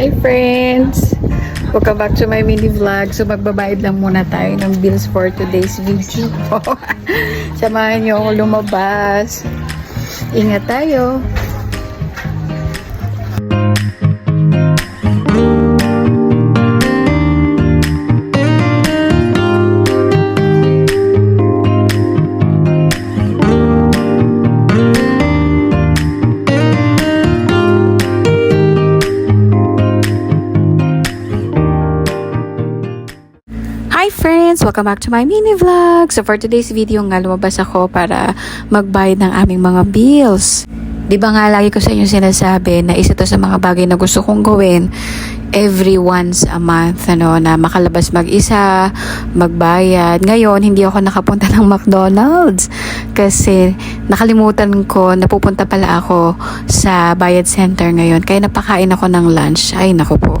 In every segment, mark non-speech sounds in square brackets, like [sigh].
Hi friends! Welcome back to my mini vlog. So magbabayad lang muna tayo ng bills for today's video. [laughs] Samahan niyo ako lumabas. Ingat tayo. Friends! Welcome back to my mini vlog. So for today's video nga lumabas ako para magbayad ng aming mga bills. Di ba nga lagi ko sa inyo sinasabi na isa to sa mga bagay na gusto kong gawin every once a month ano na makalabas mag-isa, magbayad. Ngayon hindi ako nakapunta ng McDonald's kasi nakalimutan ko napupunta pala ako sa bayad center ngayon kaya napakain ako ng lunch. Ay nako po.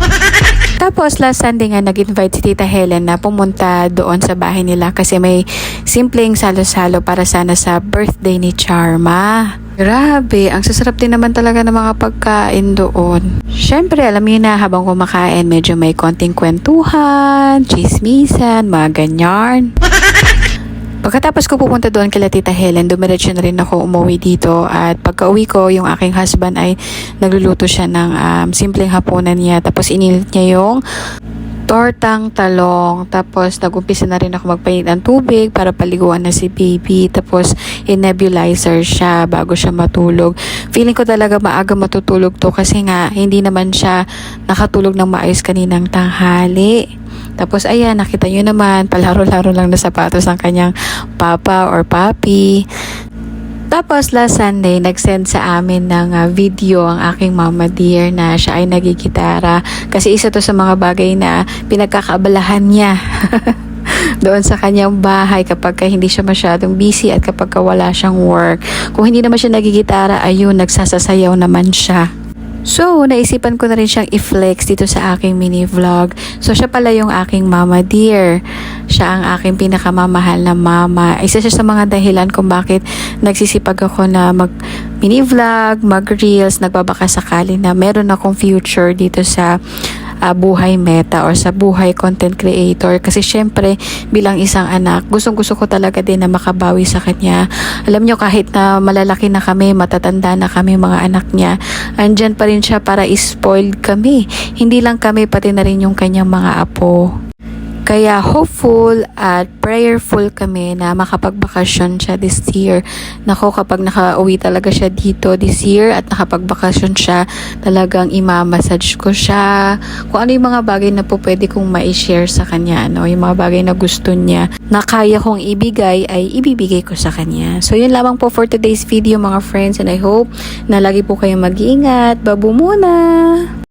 Tapos last Sunday nga nag-invite si Tita Helen na pumunta doon sa bahay nila kasi may simpleng salo-salo para sana sa birthday ni Charma. Grabe, ang sasarap din naman talaga ng mga pagkain doon. Siyempre, alam niyo na habang kumakain, medyo may konting kwentuhan, chismisan, mga ganyan. [laughs] Pagkatapos ko pupunta doon kila Tita Helen, dumiretso na rin ako umuwi dito. At pagka uwi ko, yung aking husband ay nagluluto siya ng um, simpleng hapunan niya. Tapos inilit niya yung tortang talong. Tapos nagumpisa na rin ako magpainit ng tubig para paliguan na si baby. Tapos in-nebulizer siya bago siya matulog. Feeling ko talaga maaga matutulog to kasi nga hindi naman siya nakatulog ng maayos kaninang tanghali tapos ayan, nakita nyo naman, palaro-laro lang na sapatos ng kanyang papa or papi. Tapos last Sunday, nag-send sa amin ng ah, video ang aking mama dear na siya ay nagigitara. Kasi isa to sa mga bagay na pinagkakaabalahan niya. [laughs] doon sa kanyang bahay kapag ka hindi siya masyadong busy at kapag ka wala siyang work. Kung hindi naman siya nagigitara, ayun, nagsasasayaw naman siya. So, naisipan ko na rin siyang i-flex dito sa aking mini vlog. So, siya pala yung aking mama dear. Siya ang aking pinakamamahal na mama. Isa siya sa mga dahilan kung bakit nagsisipag ako na mag mini vlog, mag reels, nagbabaka sakali na meron akong future dito sa ah, buhay meta or sa buhay content creator. Kasi syempre bilang isang anak gustong gusto ko talaga din na makabawi sa kanya. Alam nyo kahit na malalaki na kami matatanda na kami mga anak niya andyan pa rin siya para spoiled kami. Hindi lang kami pati na rin yung kanyang mga apo kaya hopeful at prayerful kami na makapagbakasyon siya this year. Nako kapag nakauwi talaga siya dito this year at nakapagbakasyon siya, talagang imamassage ko siya. Kung ano yung mga bagay na po pwede kong ma-share sa kanya, no? yung mga bagay na gusto niya na kaya kong ibigay ay ibibigay ko sa kanya. So yun lamang po for today's video mga friends and I hope na lagi po kayong mag-iingat. Babu muna!